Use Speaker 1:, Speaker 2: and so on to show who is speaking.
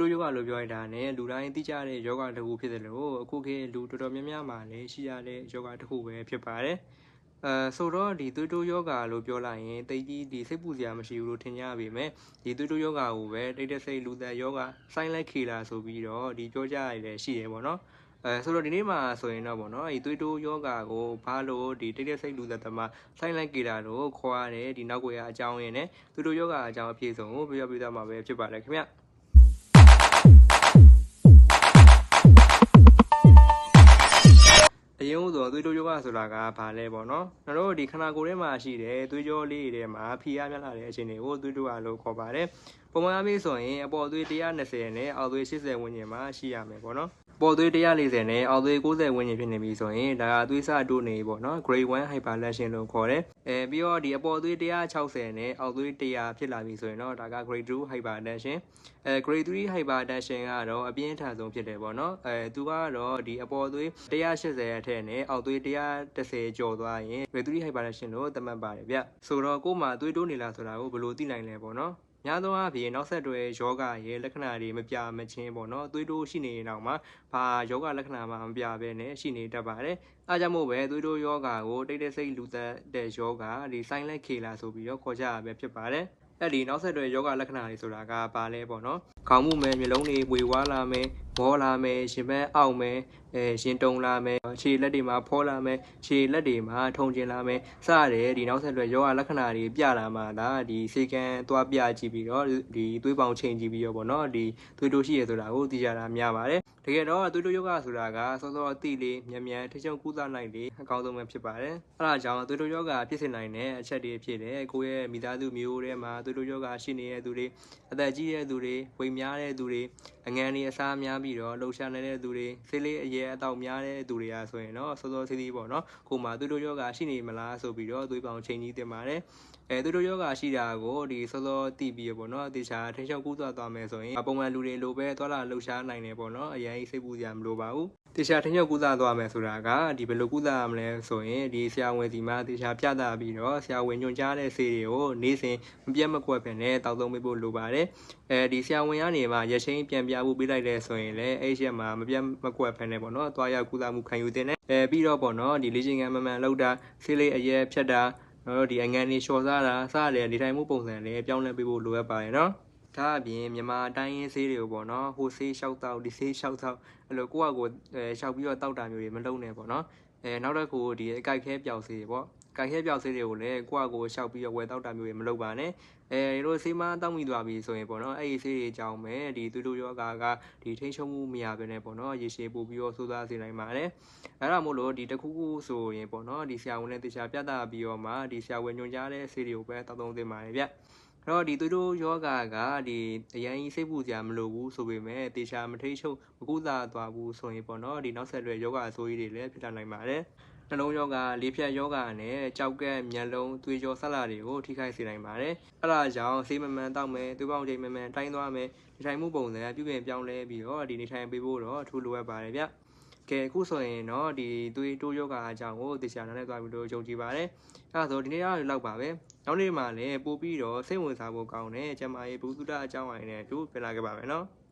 Speaker 1: တိုးယောဂလို့ပြောရတာနဲ့လူတိုင်းသိကြတဲ့ယောဂတစ်ခုဖြစ်တယ်လို့အခုခေတ်လူတော်တော်များများမှာလည်းရှိရတဲ့ယောဂတစ်ခုပဲဖြစ်ပါတယ်အဲဆိုတော့ဒီသွေးတိုးယောဂလို့ပြောလိုက်ရင်တိတ်ကြီးဒီစိတ်ပူစရာမရှိဘူးလို့ထင်ကြပါပေမဲ့ဒီသွေးတိုးယောဂကိုပဲတိတ်တဲ့စိတ်လူသက်ယောဂဆိုင်းလိုက်ခေလာဆိုပြီးတော့ဒီပြောကြရတယ်ရှိတယ်ပေါ့နော်အဲဆိုတော့ဒီနေ့မှာဆိုရင်တော့ဗောနော်ဒီသွေးတိုးယောဂကိုဘာလို့ဒီတိတ်တဲ့စိတ်လူသက်သမားဆိုင်းလိုက်ကေတာလို့ခေါ်ရတယ်ဒီနောက်ွယ်အကြောင်းရင်းနဲ့သွေးတိုးယောဂအကြောင်းအပြည့်စုံကိုပြောပြပေးသွားမှာပဲဖြစ်ပါတယ်ခင်ဗျ အရင်ဦးဆိုသွေးတိုးယောဂဆိုတာကဘာလဲပေါ့နော်ကျွန်တော်တို့ဒီခန္ဓာကိုယ်ထဲမှာရှိတဲ့သွေးကြောလေးတွေထဲမှာဖိအားများလာတဲ့အချိန်တွေကိုသွေးတိုးရလို့ခေါ်ပါတယ်ပုံမှန်အားဖြင့်ဆိုရင်အပေါ်သွေး120နဲ့အောက်သွေး80ဝန်းကျင်မှာရှိရမယ်ပေါ့နော် ပေါ်သွေး140နဲ့အောက်သွေး90ဝန်းကျင်ဖြစ်နေပြီဆိုရင်ဒါကသွေးစတိုးနေပြီပေါ့နော် grade 1 hypertension လို့ခေါ်တယ်အဲပြီးတော့ဒီအပေါ်သွေး160နဲ့အောက်သွေး100ဖြစ်လာပြီဆိုရင်တော့ဒါက grade 2 hypertension အဲ grade 3 hypertension ကတော့အပြင်းထန်ဆုံးဖြစ်တယ်ပေါ့နော်အဲသူကတော့ဒီအပေါ်သွေး180အထက်နဲ့အောက်သွေး110ကျော်သွားရင် grade 3 hypertension လို့သတ်မှတ်ပါတယ်ဗျဆိုတော့ကို့မှာသွေးတိုးနေလားဆိုတာကိုဘယ်လိုသိနိုင်လဲပေါ့နော် များသောအားဖြင့်နောက်ဆက်တွဲယောဂရဲ့လက္ခဏာတွေမပြမချင်းပေါ့နော်သွေးတိုးရှိနေရင်တော့မှဘာယောဂလက္ခဏာမှမပြဘဲနဲ့ရှိနေတတ်ပါတယ်အဲကြောင့်မို့ပဲသွေးတိုးယောဂကိုတိတ်တိတ်ဆိတ်လူသက်တဲ့ယောဂဒီဆိုင်လက်ခေလာဆိုပြီးတော့ခေါ်ကြရပဲဖြစ်ပါတယ် အဲ့ဒီနောက်ဆက်တွဲယောဂလက္ခဏာတွေဆိုတာကဘာလဲပေါ့နော်ခေါင်းမှုမယ်မျိုးလုံးတွေဝေဝါးလာမယ်မောလာမယ်ရှင်ဘက်အောက်မယ်အဲရှင်တုံလာမယ်ခြေလက်တွေမှာဖောလာမယ်ခြေလက်တွေမှာထုံကျင်လာမယ်စတဲ့ဒီနောက်ဆက်တွဲယောဂလက္ခဏာတွေပြလာမှဒါဒီစေကန်သွားပြကြည့်ပြီးတော့ဒီသွေးပေါင်ချိန်ကြည့်ပြီးတော့ပေါ့နော်ဒီသွေးတိုးရှိရဆိုတာကိုသိကြတာများပါတယ် တကယ်တော့သွေးတိုးယောဂဆိုတာကစောစောအသိလေးမြန်မြန်ထိချုံကူးစားနိုင်လေအကောင်းဆုံးပဲဖြစ်ပါတယ်အဲဒါကြောင့်သွေးတိုးယောဂဖြစ်စေနိုင်တဲ့အချက်တွေဖြစ်တယ်ကိုယ့်ရဲ့မိသားစုမျိုးထဲမှာသွေးတိုးယောဂရှိနေတဲ့သူတွေအသက်ကြီးတဲ့သူတွေဝိမ်များတဲ့သူတွေအငန်းတွေအစားများပြီးတော့လှုပ်ရှားနေတဲ့သူတွေဆေးလေးအရဲအတော့များတဲ့သူတွေကဆိုရင်တော့စောစောစီးစီးပေါ့နော်ကိုမှသွေးတိုးယောဂရှိနေမလားဆိုပြီးတော့သွေးပေါင်ချိန်ကြီးတင်ပါတယ် အဲသူတို့ယောဂရှိတာကိုဒီစောစောတည်ပြီးပေါ့နော်တေချာထိရှောက်ကူးသွားသွားမယ်ဆိုရင်ပုံမှန်လူတွေလိုပဲသွားလာလှုပ်ရှားနိုင်တယ်ပေါ့နော်အရင်စိတ်ပူစရာမလိုပါဘူးတေချာထိရှောက်ကူးသွားသွားမယ်ဆိုတာကဒီဘယ်လိုကူးသွားရမလဲဆိုရင်ဒီဆရာဝန်စီမှာတေချာပြသပြီးတော့ဆရာဝန်ညွှန်ကြားတဲ့ဆေးတွေကိုနေ့စဉ်မပြတ်မကွက်ပဲနဲ့တောက်သုံးပေးဖို့လိုပါတယ်အဲဒီဆရာဝန်ကနေမှရချင်းပြန်ပြဖို့ပေးလိုက်တယ်ဆိုရင်လည်းအဲ့ရက်မှာမပြတ်မကွက်ဖ ೇನೆ ပေါ့နော်သွားရောက်ကူးသားမှုခံယူတင်တယ်အဲပြီးတော့ပေါ့နော်ဒီလေ့ကျင့်ခန်းမမှန်လောက်တာဆေးလေးအရဲဖြတ်တာ ကျွန်တော်တို့ဒီအငန်းလေးလျှော်စားတာစတဲ့နေထိုင်မှုပုံစံလေးပြောင်းလဲပေးဖို့လိုအပ်ပါတယ်နော် ဒါအပြင်မြန်မာတိုင်းရင်းဆေးတွေကိုပေါ့နော်ဟိုဆေးလျှောက်တော့ဒီဆေးလျှောက်တော့အဲ့လိုကိုယ့်အကိုအဲလျှောက်ပြီးတော့တောက်တာမျိုးတွေမလုပ်နဲ့ပေါ့နော်အဲနောက်တစ်ခုဒီအကြိုက်ခဲပျောက်ဆေးတွေပေါ့ကြိုက်ခဲပျောက်ဆေးတွေကိုလည်းကိုယ့်အကိုလျှောက်ပြီးတော့ဝယ်တောက်တာမျိုးတွေမလုပ်ပါနဲ့အဲဒီလိုဆေးမတောက်မိသွားပြီဆိုရင်ပေါ့နော်အဲ့ဒီဆေးတွေအကြောင်းပဲဒီသွေးတိုးယောဂါကဒီထိန်းချုပ်မှုမရဘဲနဲ့ပေါ့နော်ရေရှည်ပို့ပြီးတော့ဆိုးသားစေနိုင်ပါတယ်အဲ့ဒါမို့လို့ဒီတခုခုဆိုရင်ပေါ့နော်ဒီဆရာဝန်နဲ့တေချာပြသပြီးတော့မှဒီဆရာဝန်ညွှန်ကြားတဲ့ဆေးတွေကိုပဲတောက်သုံးသင့်ပါတယ်ဗျအဲ့ တော့ဒီသွေးတိုးယောဂါကဒီအရင်ကြီးစိတ်ပူစရာမလိုဘူးဆိုပေမဲ့တေချာမထိတ်ချုပ်မကူသာသွားဘူးဆိုရင်ပေါ့နော်ဒီနောက်ဆက်တွဲယောဂါအဆိုးကြီးတွေလည်းဖြစ်လာနိုင်ပါတယ်နှလုံးယောဂလေးဖြတ်ယောဂနဲ့ကြောက်ကက်မျက်လုံးသွေးကြောဆက်လာတွေကိုထိခိုက်စေနိုင်ပါတယ်။အဲဒါကြောင့်ဆေးမမှန်တောက်မယ်သွေးပေါင်ချိန်မမှန်တိုင်းသွားမယ်နေထိုင်မှုပုံစံပြုပြင်ပြောင်းလဲပြီးတော့ဒီနေထိုင်ပေးဖို့တော့အထူးလိုအပ်ပါတယ်ဗျ။ကဲအခုဆိုရင်တော့ဒီသွေးတိုးယောဂအကြောင်းကိုသိချာနားလည်သွားပြီလို့ယုံကြည်ပါတယ်။အဲဒါဆိုဒီနေ့အားလောက်ပါပဲ။ နောက်နေ့မှလည်းပို့ပြီးတော့စိတ်ဝင်စားဖို့ကောင်းတဲ့ကျမရဲ့ဘုသူဒ္ဓအကြောင်းအရာနဲ့အတူပြန်လာခဲ့ပါမယ်နော်။